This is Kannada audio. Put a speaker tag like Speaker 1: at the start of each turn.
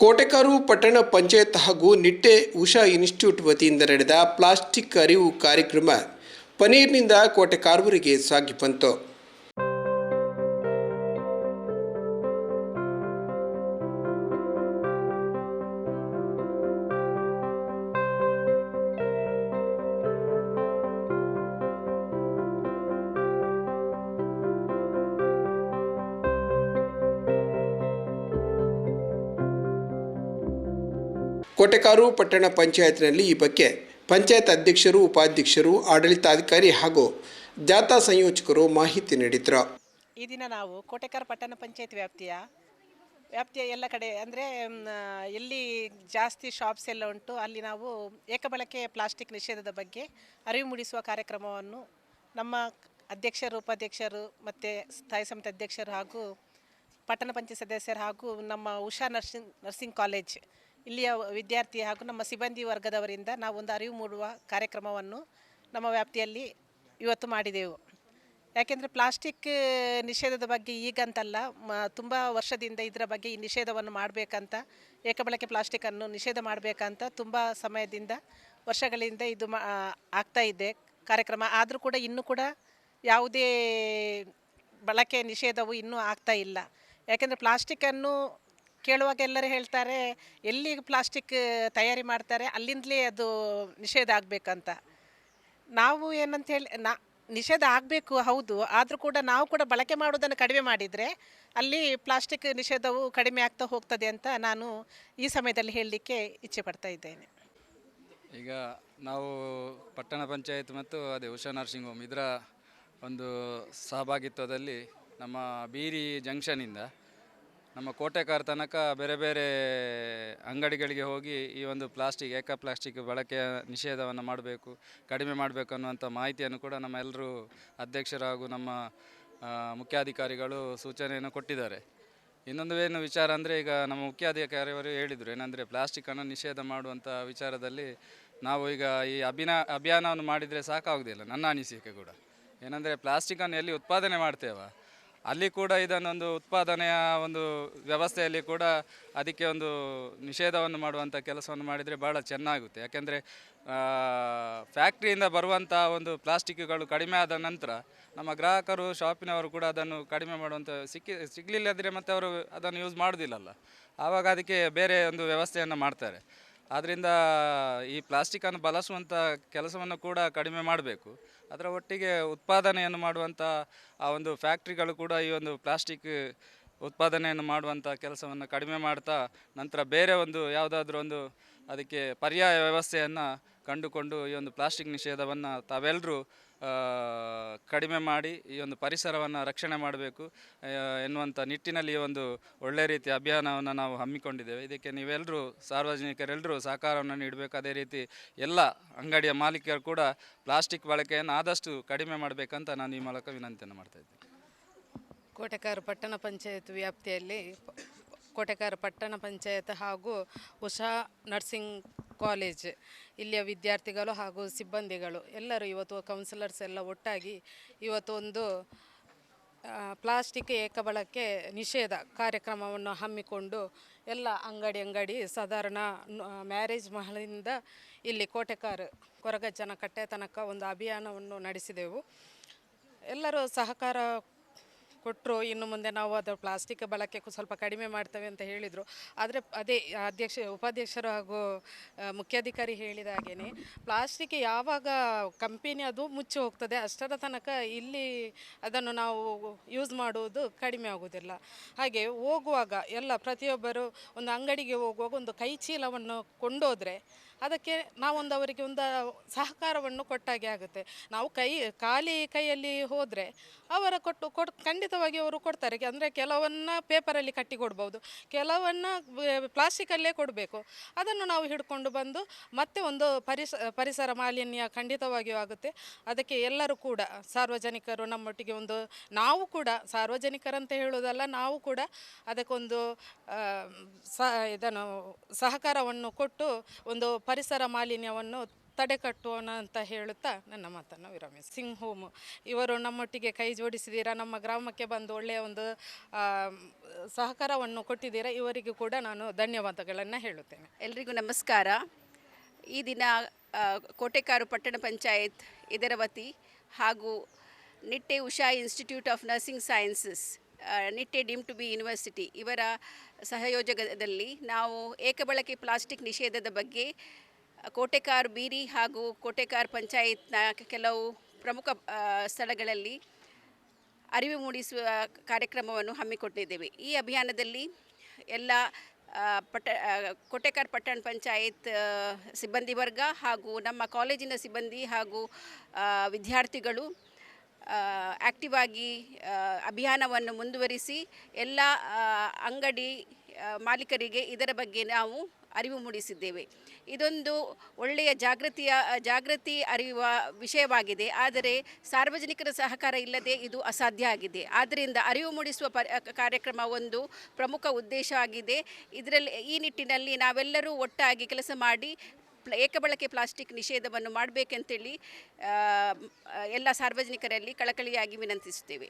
Speaker 1: ಕೋಟೆಕಾರು ಪಟ್ಟಣ ಪಂಚಾಯತ್ ಹಾಗೂ ನಿಟ್ಟೆ ಉಷಾ ಇನ್ಸ್ಟಿಟ್ಯೂಟ್ ವತಿಯಿಂದ ನಡೆದ ಪ್ಲಾಸ್ಟಿಕ್ ಅರಿವು ಕಾರ್ಯಕ್ರಮ, ಪನೀರ್ನಿಂದ ಕೋಟೆಕಾರ್ವರಿಗೆ ಸಾಗಿ ಬಂತು. ಕೋಟೆಕಾರು ಪಟ್ಟಣ ಪಂಚಾಯತ್ನಲ್ಲಿ ಈ ಬಗ್ಗೆ ಪಂಚಾಯತ್ ಅಧ್ಯಕ್ಷರು, ಉಪಾಧ್ಯಕ್ಷರು, ಆಡಳಿತಾಧಿಕಾರಿ ಹಾಗೂ ಜಾಥಾ ಸಂಯೋಜಕರು ಮಾಹಿತಿ ನೀಡಿದರು.
Speaker 2: ಈ ದಿನ ನಾವು ಕೋಟೆಕಾರ ಪಟ್ಟಣ ಪಂಚಾಯತ್ ವ್ಯಾಪ್ತಿಯ ವ್ಯಾಪ್ತಿಯ ಎಲ್ಲ ಕಡೆ ಅಂದರೆ ಎಲ್ಲಿ ಜಾಸ್ತಿ ಶಾಪ್ಸ್ ಎಲ್ಲ ಉಂಟು, ಅಲ್ಲಿ ನಾವು ಏಕಬಳಕೆ ಪ್ಲಾಸ್ಟಿಕ್ ನಿಷೇಧದ ಬಗ್ಗೆ ಅರಿವು ಮೂಡಿಸುವ ಕಾರ್ಯಕ್ರಮವನ್ನು ನಮ್ಮ ಅಧ್ಯಕ್ಷರು, ಉಪಾಧ್ಯಕ್ಷರು ಮತ್ತು ಸ್ಥಾಯಿ ಸಮಿತಿ ಅಧ್ಯಕ್ಷರು ಹಾಗೂ ಪಟ್ಟಣ ಪಂಚಾಯತ್ ಸದಸ್ಯರು ಹಾಗೂ ನಮ್ಮ ಉಷಾ ನರ್ಸಿಂಗ್ ನರ್ಸಿಂಗ್ ಕಾಲೇಜ್ ಇಲ್ಲಿಯ ವಿದ್ಯಾರ್ಥಿ ಹಾಗೂ ನಮ್ಮ ಸಿಬ್ಬಂದಿ ವರ್ಗದವರಿಂದ ನಾವು ಒಂದು ಅರಿವು ಮೂಡುವ ಕಾರ್ಯಕ್ರಮವನ್ನು ನಮ್ಮ ವ್ಯಾಪ್ತಿಯಲ್ಲಿ ಇವತ್ತು ಮಾಡಿದೆವು. ಯಾಕೆಂದರೆ ಪ್ಲಾಸ್ಟಿಕ್ ನಿಷೇಧದ ಬಗ್ಗೆ ಈಗಂತಲ್ಲ, ಮ, ತುಂಬ ವರ್ಷದಿಂದ ಇದರ ಬಗ್ಗೆ ಈ ನಿಷೇಧವನ್ನು ಮಾಡಬೇಕಂತ, ಏಕಬಳಕೆ ಪ್ಲಾಸ್ಟಿಕನ್ನು ನಿಷೇಧ ಮಾಡಬೇಕಂತ ತುಂಬ ಸಮಯದಿಂದ, ವರ್ಷಗಳಿಂದ ಇದು ಮಾ, ಆಗ್ತಾ ಇದೆ ಕಾರ್ಯಕ್ರಮ. ಆದರೂ ಕೂಡ ಇನ್ನೂ ಕೂಡ ಯಾವುದೇ ಬಳಕೆ ನಿಷೇಧವು ಇನ್ನೂ ಆಗ್ತಾ ಇಲ್ಲ. ಯಾಕೆಂದರೆ ಪ್ಲಾಸ್ಟಿಕ್ಕನ್ನು ಕೇಳುವಾಗ ಎಲ್ಲರೂ ಹೇಳ್ತಾರೆ, ಎಲ್ಲಿ ಪ್ಲಾಸ್ಟಿಕ್ ತಯಾರಿ ಮಾಡ್ತಾರೆ ಅಲ್ಲಿಂದಲೇ ಅದು ನಿಷೇಧ ಆಗಬೇಕಂತ. ನಾವು ಏನಂತ ಹೇಳಿ, ನಾ, ನಿಷೇಧ ಆಗಬೇಕು ಹೌದು, ಆದರೂ ಕೂಡ ನಾವು ಕೂಡ ಬಳಕೆ ಮಾಡೋದನ್ನು ಕಡಿಮೆ ಮಾಡಿದರೆ ಅಲ್ಲಿ ಪ್ಲಾಸ್ಟಿಕ್ ನಿಷೇಧವು ಕಡಿಮೆ ಆಗ್ತಾ ಹೋಗ್ತದೆ ಅಂತ ನಾನು ಈ ಸಮಯದಲ್ಲಿ ಹೇಳಲಿಕ್ಕೆ ಇಚ್ಛೆ ಪಡ್ತಾ ಇದ್ದೇನೆ.
Speaker 3: ಈಗ ನಾವು ಪಟ್ಟಣ ಪಂಚಾಯತ್ ಮತ್ತು ಅದೇ ಉಷಾ ನರ್ಸಿಂಗ್ ಹೋಮ್ ಇದರ ಒಂದು ಸಹಭಾಗಿತ್ವದಲ್ಲಿ ನಮ್ಮ ಬೀರಿ ಜಂಕ್ಷನಿಂದ ನಮ್ಮ ಕೋಟೆಕಾರ ತನಕ ಬೇರೆ ಬೇರೆ ಅಂಗಡಿಗಳಿಗೆ ಹೋಗಿ ಈ ಒಂದು ಪ್ಲಾಸ್ಟಿಕ್, ಏಕ ಪ್ಲಾಸ್ಟಿಕ್ ಬಳಕೆಯ ನಿಷೇಧವನ್ನು ಮಾಡಬೇಕು, ಕಡಿಮೆ ಮಾಡಬೇಕು ಅನ್ನುವಂಥ ಮಾಹಿತಿಯನ್ನು ಕೂಡ ನಮ್ಮ ಎಲ್ಲರೂ ಅಧ್ಯಕ್ಷರು ಹಾಗೂ ನಮ್ಮ ಮುಖ್ಯಾಧಿಕಾರಿಗಳು ಸೂಚನೆಯನ್ನು ಕೊಟ್ಟಿದ್ದಾರೆ. ಇನ್ನೊಂದು ಏನು ವಿಚಾರ ಅಂದರೆ ಈಗ ನಮ್ಮ ಮುಖ್ಯಾಧಿಕಾರಿಯವರು ಹೇಳಿದರು, ಏನಂದರೆ ಪ್ಲಾಸ್ಟಿಕ್ಕನ್ನು ನಿಷೇಧ ಮಾಡುವಂಥ ವಿಚಾರದಲ್ಲಿ ನಾವು ಈಗ ಈ ಅಭಿನ, ಅಭಿಯಾನವನ್ನು ಮಾಡಿದರೆ ಸಾಕಾಗೋದಿಲ್ಲ, ನನ್ನ ಅನಿಸಿಕೆ ಕೂಡ. ಏನಂದರೆ ಪ್ಲಾಸ್ಟಿಕ್ಕನ್ನು ಎಲ್ಲಿ ಉತ್ಪಾದನೆ ಮಾಡ್ತೇವ? ಅಲ್ಲಿ ಕೂಡ ಇದನ್ನೊಂದು ಉತ್ಪಾದನೆಯ ಒಂದು ವ್ಯವಸ್ಥೆಯಲ್ಲಿ ಕೂಡ ಅದಕ್ಕೆ ಒಂದು ನಿಷೇಧವನ್ನು ಮಾಡುವಂಥ ಕೆಲಸವನ್ನು ಮಾಡಿದರೆ ಭಾಳ ಚೆನ್ನಾಗುತ್ತೆ. ಯಾಕೆಂದರೆ ಫ್ಯಾಕ್ಟ್ರಿಯಿಂದ ಬರುವಂಥ ಒಂದು ಪ್ಲಾಸ್ಟಿಕ್ಗಳು ಕಡಿಮೆ ಆದ ನಂತರ ನಮ್ಮ ಗ್ರಾಹಕರು ಶಾಪಿನವರು ಕೂಡ ಅದನ್ನು ಕಡಿಮೆ ಮಾಡುವಂಥ ಸಿಕ್ಕಿ ಸಿಗಲಿಲ್ಲದ್ರೆ ಮತ್ತೆ ಅವರು ಅದನ್ನು ಯೂಸ್ ಮಾಡೋದಿಲ್ಲಲ್ಲ ಆವಾಗ ಅದಕ್ಕೆ ಬೇರೆ ಒಂದು ವ್ಯವಸ್ಥೆಯನ್ನು ಮಾಡ್ತಾರೆ. ಆದ್ದರಿಂದ ಈ ಪ್ಲಾಸ್ಟಿಕ್ಕನ್ನು ಬಳಸುವಂಥ ಕೆಲಸವನ್ನು ಕೂಡ ಕಡಿಮೆ ಮಾಡಬೇಕು. ಅದರ ಒಟ್ಟಿಗೆ ಉತ್ಪಾದನೆಯನ್ನು ಮಾಡುವಂಥ ಆ ಒಂದು ಫ್ಯಾಕ್ಟ್ರಿಗಳು ಕೂಡ ಈ ಒಂದು ಪ್ಲಾಸ್ಟಿಕ್ ಉತ್ಪಾದನೆಯನ್ನು ಮಾಡುವಂಥ ಕೆಲಸವನ್ನು ಕಡಿಮೆ ಮಾಡ್ತಾ, ನಂತರ ಬೇರೆ ಒಂದು ಯಾವುದಾದ್ರೂ ಒಂದು ಅದಕ್ಕೆ ಪರ್ಯಾಯ ವ್ಯವಸ್ಥೆಯನ್ನು ಕಂಡುಕೊಂಡು ಈ ಒಂದು ಪ್ಲಾಸ್ಟಿಕ್ ನಿಷೇಧವನ್ನು ತಾವೆಲ್ಲರೂ ಕಡಿಮೆ ಮಾಡಿ ಈ ಒಂದು ಪರಿಸರವನ್ನು ರಕ್ಷಣೆ ಮಾಡಬೇಕು ಎನ್ನುವಂಥ ನಿಟ್ಟಿನಲ್ಲಿ ಈ ಒಂದು ಒಳ್ಳೆ ರೀತಿಯ ಅಭಿಯಾನವನ್ನು ನಾವು ಹಮ್ಮಿಕೊಂಡಿದ್ದೇವೆ. ಇದಕ್ಕೆ ನೀವೆಲ್ಲರೂ ಸಾರ್ವಜನಿಕರೆಲ್ಲರೂ ಸಹಕಾರವನ್ನು ನೀಡಬೇಕು. ಅದೇ ರೀತಿ ಎಲ್ಲ ಅಂಗಡಿಯ ಮಾಲೀಕರು ಕೂಡ ಪ್ಲಾಸ್ಟಿಕ್ ಬಳಕೆಯನ್ನು ಆದಷ್ಟು ಕಡಿಮೆ ಮಾಡಬೇಕಂತ ನಾನು ಈ ಮೂಲಕ ವಿನಂತಿಯನ್ನು ಮಾಡ್ತಾ ಇದ್ದೇನೆ.
Speaker 4: ಕೋಟೆಕಾರ ಪಟ್ಟಣ ಪಂಚಾಯತ್ ವ್ಯಾಪ್ತಿಯಲ್ಲಿ, ಕೋಟೆಕಾರ ಪಟ್ಟಣ ಪಂಚಾಯತ್ ಹಾಗೂ ಉಷಾ ನರ್ಸಿಂಗ್ ಕಾಲೇಜ್ ಇಲ್ಲಿಯ ವಿದ್ಯಾರ್ಥಿಗಳು ಹಾಗೂ ಸಿಬ್ಬಂದಿಗಳು, ಎಲ್ಲರೂ ಇವತ್ತು ಕೌನ್ಸಿಲರ್ಸ್ ಎಲ್ಲ ಒಟ್ಟಾಗಿ ಇವತ್ತು ಒಂದು ಪ್ಲಾಸ್ಟಿಕ್ ಏಕಬಳಕೆ ನಿಷೇಧ ಕಾರ್ಯಕ್ರಮವನ್ನು ಹಮ್ಮಿಕೊಂಡು ಎಲ್ಲ ಅಂಗಡಿ ಅಂಗಡಿ ಸಾಧಾರಣ ಮ್ಯಾರೇಜ್ ಮಹಲಿಂದ ಇಲ್ಲಿ ಕೋಟೆಕಾರ, ಕೊರಗಜ್ಜನ ಕಟ್ಟೆ ತನಕ ಒಂದು ಅಭಿಯಾನವನ್ನು ನಡೆಸಿದೆವು. ಎಲ್ಲರೂ ಸಹಕಾರ ಕೊಟ್ಟರು ಇನ್ನು ಮುಂದೆ ನಾವು ಅದು ಪ್ಲಾಸ್ಟಿಕ್ ಬಳಕೆ ಸ್ವಲ್ಪ ಕಡಿಮೆ ಮಾಡ್ತೇವೆ ಅಂತ ಹೇಳಿದರು. ಆದರೆ ಅದೇ ಅಧ್ಯಕ್ಷ, ಉಪಾಧ್ಯಕ್ಷರು ಹಾಗೂ ಮುಖ್ಯಾಧಿಕಾರಿ ಹೇಳಿದ ಹಾಗೆಯೇ ಪ್ಲಾಸ್ಟಿಕ್ ಯಾವಾಗ ಕಂಪೆನಿ ಅದು ಮುಚ್ಚಿ ಹೋಗ್ತದೆ, ಅಷ್ಟರ ತನಕ ಇಲ್ಲಿ ಅದನ್ನು ನಾವು ಯೂಸ್ ಮಾಡುವುದು ಕಡಿಮೆ ಆಗುವುದಿಲ್ಲ. ಹಾಗೆ ಹೋಗುವಾಗ ಎಲ್ಲ ಪ್ರತಿಯೊಬ್ಬರು ಒಂದು ಅಂಗಡಿಗೆ ಹೋಗುವಾಗ ಒಂದು ಕೈ ಚೀಲವನ್ನು ಕೊಂಡೋದ್ರೆ ಅದಕ್ಕೆ ನಾವೊಂದು ಅವರಿಗೆ ಒಂದು ಸಹಕಾರವನ್ನು ಕೊಟ್ಟಾಗೆ ಆಗುತ್ತೆ. ನಾವು ಕೈ, ಖಾಲಿ ಕೈಯಲ್ಲಿ ಹೋದರೆ ಅವರ ಕೊಟ್ಟು ಕೊಡ್ ಖಂಡಿತವಾಗಿ ಅವರು ಕೊಡ್ತಾರೆ. ಅಂದರೆ ಕೆಲವನ್ನ ಪೇಪರಲ್ಲಿ ಕಟ್ಟಿ ಕೊಡ್ಬೋದು. ಕೆಲವನ್ನ ಪ್ಲಾಸ್ಟಿಕಲ್ಲೇ ಕೊಡಬೇಕು. ಅದನ್ನು ನಾವು ಹಿಡ್ಕೊಂಡು ಬಂದು ಮತ್ತೆ ಒಂದು ಪರಿಸ, ಪರಿಸರ ಮಾಲಿನ್ಯ ಖಂಡಿತವಾಗಿಯೂ ಆಗುತ್ತೆ. ಅದಕ್ಕೆ ಎಲ್ಲರೂ ಕೂಡ ಸಾರ್ವಜನಿಕರು ನಮ್ಮೊಟ್ಟಿಗೆ ಒಂದು, ನಾವು ಕೂಡ ಸಾರ್ವಜನಿಕರಂತ ಹೇಳೋದಲ್ಲ ನಾವು ಕೂಡ ಅದಕ್ಕೊಂದು ಸ, ಇದನ್ನು ಸಹಕಾರವನ್ನು ಕೊಟ್ಟು ಒಂದು ಪರಿಸರ ಮಾಲಿನ್ಯವನ್ನು ತಡೆಗಟ್ಟೋಣ ಅಂತ ಹೇಳುತ್ತಾ ನನ್ನ ಮಾತನ್ನು ವಿರಮಿಸಿ. ಸಿಂಗ್ ಹೋಮ್, ಇವರು ನಮ್ಮೊಟ್ಟಿಗೆ ಕೈ ಜೋಡಿಸಿದ್ದೀರಾ? ನಮ್ಮ ಗ್ರಾಮಕ್ಕೆ ಬಂದು ಒಳ್ಳೆಯ ಒಂದು ಸಹಕಾರವನ್ನು ಕೊಟ್ಟಿದ್ದೀರಾ? ಇವರಿಗೂ ಕೂಡ ನಾನು ಧನ್ಯವಾದಗಳನ್ನು ಹೇಳುತ್ತೇನೆ.
Speaker 5: ಎಲ್ರಿಗೂ ನಮಸ್ಕಾರ. ಈ ದಿನ ಕೋಟೆಕಾರು ಪಟ್ಟಣ ಪಂಚಾಯತ್ ಇದರ ಹಾಗೂ Nitte Usha institute of nursing sciences Nitte deemed to be university ಇವರ ಸಹಯೋಜಕದಲ್ಲಿ ನಾವು ಏಕಬಳಕೆ ಪ್ಲಾಸ್ಟಿಕ್ ನಿಷೇಧದ ಬಗ್ಗೆ ಕೋಟೆಕಾರ್ ಬೀರಿ ಹಾಗೂ ಕೋಟೆಕಾರ್ ಪಂಚಾಯತ್ನ ಕೆಲವು ಪ್ರಮುಖ ಸ್ಥಳಗಳಲ್ಲಿ ಅರಿವು ಮೂಡಿಸುವ ಕಾರ್ಯಕ್ರಮವನ್ನು ಹಮ್ಮಿಕೊಂಡಿದ್ದೇವೆ. ಈ ಅಭಿಯಾನದಲ್ಲಿ ಎಲ್ಲ ಪಟ ಕೋಟೆಕಾರ್ ಪಟ್ಟಣ ಪಂಚಾಯತ್ ಸಿಬ್ಬಂದಿ ವರ್ಗ ಹಾಗೂ ನಮ್ಮ ಕಾಲೇಜಿನ ಸಿಬ್ಬಂದಿ ಹಾಗೂ ವಿದ್ಯಾರ್ಥಿಗಳು ಆ್ಯಕ್ಟಿವ್ ಆಗಿ ಅಭಿಯಾನವನ್ನು ಮುಂದುವರಿಸಿ ಎಲ್ಲ ಅಂಗಡಿ ಮಾಲೀಕರಿಗೆ ಇದರ ಬಗ್ಗೆ ನಾವು ಅರಿವು ಮೂಡಿಸಿದ್ದೇವೆ. ಇದೊಂದು ಒಳ್ಳೆಯ ಜಾಗೃತಿಯ, ಜಾಗೃತಿ ಅರಿಯುವ ವಿಷಯವಾಗಿದೆ. ಆದರೆ ಸಾರ್ವಜನಿಕರ ಸಹಕಾರ ಇಲ್ಲದೆ ಇದು ಅಸಾಧ್ಯ ಆಗಿದೆ. ಆದ್ದರಿಂದ ಅರಿವು ಮೂಡಿಸುವ ಕಾರ್ಯಕ್ರಮ ಒಂದು ಪ್ರಮುಖ ಉದ್ದೇಶ ಆಗಿದೆ. ಇದರಲ್ಲಿ, ಈ ನಿಟ್ಟಿನಲ್ಲಿ ನಾವೆಲ್ಲರೂ ಒಟ್ಟಾಗಿ ಕೆಲಸ ಮಾಡಿ ಏಕಬಳಕೆ ಪ್ಲಾಸ್ಟಿಕ್ ನಿಷೇಧವನ್ನು ಮಾಡಬೇಕಂತೇಳಿ ಎಲ್ಲ ಸಾರ್ವಜನಿಕರಲ್ಲಿ ಕಳಕಳಿಯಾಗಿ ವಿನಂತಿಸುತ್ತೇವೆ.